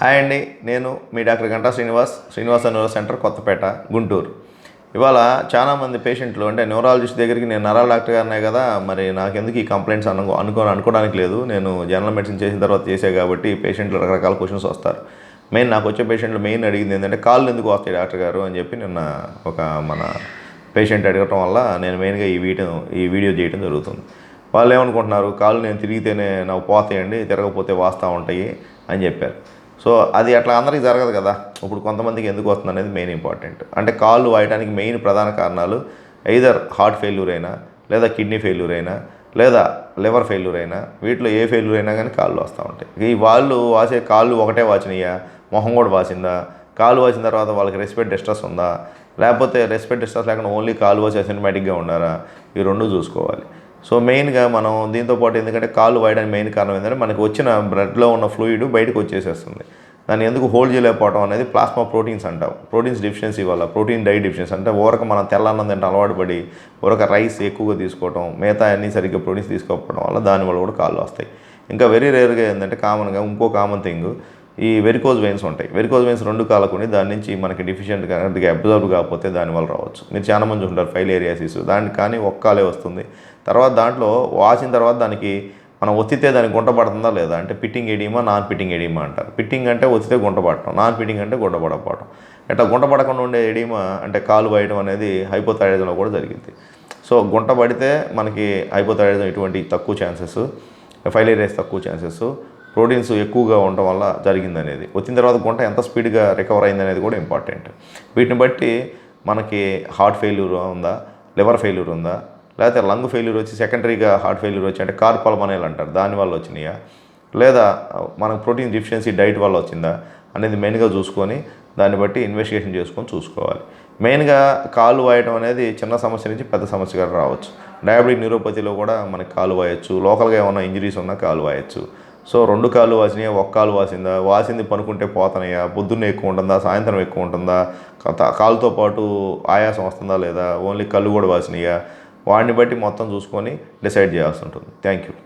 Hi అండి నేను మీ doctor Ganta Srinivas Srinivasa neuro centre Kothapet Guntur. ఇవాళ చాలామంది పేషెంట్లు అంటే న్యూరాలజిస్ట్ దగ్గరికి నేను నరాల డాక్టర్ గారినే కదా మరి నాకెందుకు ఈ కంప్లైంట్స్ అనుకో అనుకో అనుకోవడానికి లేదు. నేను జనరల్ మెడిసిన్ చేసిన తర్వాత చేసే కాబట్టి పేషెంట్లు రకరకాల క్వశ్చన్స్ వస్తారు. మెయిన్ నాకు వచ్చే పేషెంట్లు మెయిన్ అడిగింది ఏంటంటే కాళ్ళు ఎందుకు వస్తాయి డాక్టర్ గారు అని చెప్పి నిన్న ఒక మన పేషెంట్ అడగటం వల్ల నేను మెయిన్గా ఈ వీడియో ఈ వీడియో చేయడం జరుగుతుంది. వాళ్ళు ఏమనుకుంటున్నారు కాళ్ళు నేను తిరిగితేనే నాకు పోతాయండి తిరగకపోతే వాస్తూ ఉంటాయి అని చెప్పారు. సో అది అట్లా అందరికీ జరగదు కదా. ఇప్పుడు కొంతమందికి ఎందుకు వస్తుంది అనేది మెయిన్ ఇంపార్టెంట్ అంటే కాళ్ళు వాయడానికి మెయిన్ ప్రధాన కారణాలు ఐదర్ హార్ట్ ఫెయిల్యూర్ అయినా లేదా కిడ్నీ ఫెయిల్యూర్ అయినా లేదా లివర్ ఫెయిల్యూర్ అయినా వీటిలో ఏ ఫెయిల్యూర్ అయినా కానీ కాళ్ళు వస్తూ ఉంటాయి. ఈ వాళ్ళు వాసే కాళ్ళు ఒకటే వాచినాయా? మొహం కూడా వాసిందా కాలు వాసిన తర్వాత వాళ్ళకి రెస్పెక్ట్ డిస్ట్రెస్ ఉందా? లేకపోతే రెస్పెక్ట్ డిస్ట్రెస్ లేకుండా ఓన్లీ కాలు వాసి అసినమాటిక్గా ఉన్నారా? ఈ రెండు చూసుకోవాలి. సో మెయిన్గా మనం దీంతో పాటు ఎందుకంటే కాళ్ళు వాయడానికి మెయిన్ కారణం ఏంటంటే మనకు వచ్చిన బ్లడ్లో ఉన్న ఫ్లూయిడ్ బయటకు వచ్చేసేస్తుంది. దాన్ని ఎందుకు హోల్డ్ చేయలేకపోవడం అనేది ప్లాస్మా ప్రోటీన్స్ అంటాం. ప్రోటీన్స్ డిఫిషియన్సీ వల్ల ప్రోటీన్ డైట్ డెఫిషియన్సీ. అంటే ఊరక మనం తెల్లన్నం తింటే అలవాటు పడి ఊరక రైస్ ఎక్కువగా తీసుకోవడం మిగతా అన్ని సరిగ్గా ప్రోటీన్స్ తీసుకోకపోవడం వల్ల దానివల్ల కూడా కాళ్ళు వస్తాయి. ఇంకా వెరీ రేర్గా ఏంటంటే కామన్గా ఇంకో కామన్ థింగ్ ఈ వెరికోజ్ వెయిన్స్ ఉంటాయి. వెరికోజ్ వెయిన్స్ రెండు కాలకుండా దాని నుంచి మనకి డిఫిషియెంట్ కరెక్ట్గా అబ్జర్వ్ కాకపోతే దానివల్ల రావచ్చు. మీరు చాలా మంది ఉంటారు ఫైల్ ఏరియాసిస్. దానికి కానీ ఒక్కాలే వస్తుంది. తర్వాత దాంట్లో వాసిన తర్వాత దానికి మనం ఒత్తితే దానికి గుంట పడుతుందా లేదా అంటే pitting oedema non pitting oedema అంటారు. పిట్టింగ్ అంటే ఒత్తితే గుంట పడటం. నాన్ పిట్టింగ్ అంటే గుంట పడకపోవడం ఇట్లా గుంట పడకుండా ఉండే ఎడిమా అంటే కాలు వేయడం అనేది హైపోథైరాయిజంలో కూడా జరిగింది. సో గుంట పడితే మనకి హైపోథైరాయిజం ఇటువంటి తక్కువ ఛాన్సెస్ ఫైలేరియస్ తక్కువ ఛాన్సెస్ ప్రోటీన్స్ ఎక్కువగా ఉండటం వల్ల జరిగిందనేది. వచ్చిన తర్వాత గుంట ఎంత స్పీడ్గా రికవర్ అయిందనేది కూడా ఇంపార్టెంట్. వీటిని బట్టి మనకి హార్ట్ ఫెయిల్యూర్ ఉందా లివర్ ఫెయిల్యూర్ ఉందా లేకపోతే లంగ్ ఫెయిల్యూర్ వచ్చి సెకండరీగా హార్ట్ ఫెయిల్యూర్ వచ్చి అంటే కార్పల్మనేల్ అంటారు దానివల్ల వచ్చినాయా? లేదా మనకు ప్రోటీన్ డిఫిషియన్సీ డైట్ వల్ల వచ్చిందా అనేది మెయిన్గా చూసుకొని దాన్ని బట్టి ఇన్వెస్టిగేషన్ చేసుకొని చూసుకోవాలి. మెయిన్గా కాలు వాయటం అనేది చిన్న సమస్య నుంచి పెద్ద సమస్యగా రావచ్చు. డయాబెటిక్ న్యూరోపతిలో కూడా మనకి కాలు వాయచ్చు లోకల్గా ఏమైనా ఇంజరీస్ ఉన్నా కాలు వాయచ్చు. సో రెండు కాళ్ళు వాసినాయా? ఒక్క కాలు వాసిందా? వాసింది పనుకుంటే పోతున్నాయా పొద్దున్న ఎక్కువ ఉంటుందా? సాయంత్రం ఎక్కువ ఉంటుందా? కా- కాలుతో పాటు ఆయాసం వస్తుందా లేదా? ఓన్లీ కళ్ళు కూడా వాసినాయా? వాడిని బట్టి మొత్తం చూసుకొని డిసైడ్ చేయాల్సి ఉంటుంది. Thank you.